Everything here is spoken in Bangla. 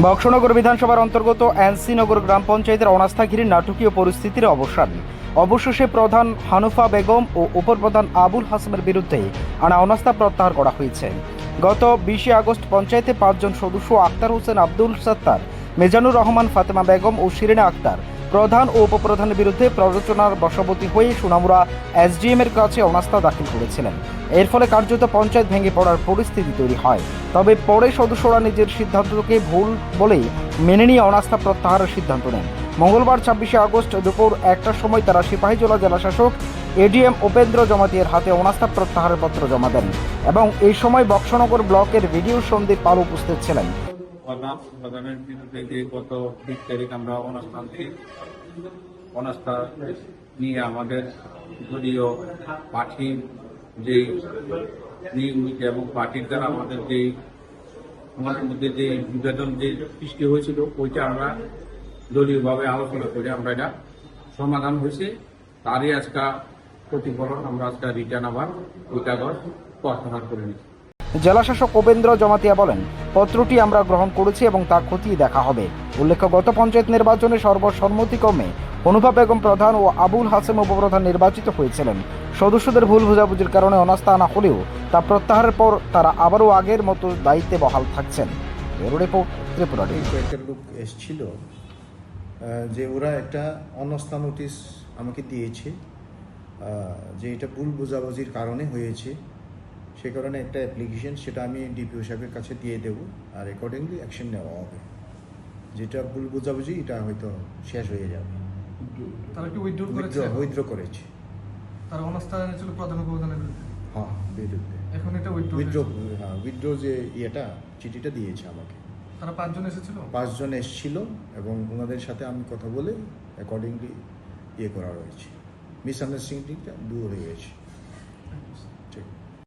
বক্সনগর বিধানসভার অন্তর্গত এনসিনগর গ্রাম পঞ্চায়েতের অনাস্থা ঘিরে নাটকীয় পরিস্থিতির অবসান। অবশেষে প্রধান হানুফা বেগম ও উপপ্রধান আবুল হাসমের বিরুদ্ধে আনা অনাস্থা প্রত্যাহার করা হয়েছে। গত বিশে আগস্ট পঞ্চায়েতে পাঁচজন সদস্য আক্তার হোসেন আব্দুল সত্তার, মেজানুর রহমান, ফাতেমা বেগম ও শিরিনা আক্তার প্রধান ও উপপ্রধানের বিরুদ্ধে প্ররোচনার বশবর্তী হয়ে সুনামুরা এসডিএম এর কাছে অনাস্থা দাখিল করেছিলেন। এর ফলে কার্যত পঞ্চায়েত ভেঙে পড়ার পরিস্থিতি তৈরি হয়। তবে পরে সদস্যরা নিজের সিদ্ধান্তকে ভুল বলেই মেনে নিয়ে অনাস্থা প্রত্যাহারের সিদ্ধান্ত নেন। মঙ্গলবার ছাব্বিশে আগস্ট দুপুর একটার সময় তারা সিপাহীজলা জেলাশাসক এডিএম উপেন্দ্র জমাতিয়ার হাতে অনাস্থা প্রত্যাহারের পত্র জমা দেন এবং এই সময় বক্সনগর ব্লকের ভিডিও সন্দীপ পাল উপস্থিত ছিলেন। গত তারিখ আমরা নিয়ে আমাদের দলীয় এবং পার্টির দ্বারা আমাদের যে আমাদের মধ্যে যে বিভাজন যে সৃষ্টি হয়েছিল, ওইটা আমরা দলীয়ভাবে আলোচনা করে আমরা এটা সমাধান হয়েছে। তারই আজকে প্রতিফলন আমরা আজকে রিটার্ন আবার ওই কাগজ প্রত্যাহার করে নিচ্ছি। জেলাশাসক উপেন্দ্র জমাতিয়া বলেন পত্রটি আমরা গ্রহণ করেছি এবং তা খতিয়ে দেখা হবে। উল্লেখ্য গত পঞ্চায়েত নির্বাচনে সর্বসম্মতিক্রমে অনুভা বেগম প্রধান ও আবুল হাসেম উপপ্রধান নির্বাচিত হয়েছিলেন। সদস্যদের ভুল বোঝাবুঝির কারণে অনাস্থা আনা হলেও তা প্রত্যাহারের পর তারা আবারও আগের মতো দায়িত্বে বহাল থাকছেন। ব্যুরো রিপোর্ট ত্রিপুরা কয়েকটা লোক এসছিল যে ওরা একটা অনাস্থা নোটিশ আমাকে দিয়েছে যে এটা ভুল বোঝাবুঝির কারণে হয়েছে। সে কারণে একটা অ্যাপ্লিকেশন সেটা আমি ডিপিও সাহেবের কাছে দিয়ে দেব আর অ্যাকর্ডিংলি অ্যাকশন নেওয়া হবে। যেটা ভুল বোঝাবুঝি এটা হয়তো শেষ হয়ে যাবে। তারা কি উইথড্র করেছে? উইথড্র করেছে। তারা অনাস্থা প্রধান উপপ্রধানের বিরুদ্ধে? হ্যাঁ বিরুদ্ধে। এখন এটা উইথড্র উইথড্র হ্যাঁ উইথড্র যে ইয়েটা চিঠিটা দিয়েছে আমাকে। তারা পাঁচজন এসেছিল? পাঁচজন এসছিল এবং ওনাদের সাথে আমি কথা বলে অ্যাকর্ডিংলি ইয়ে করা রয়েছে মিসআন্ডারস্ট্যান্ডিংটা দূর হয়ে গেছে।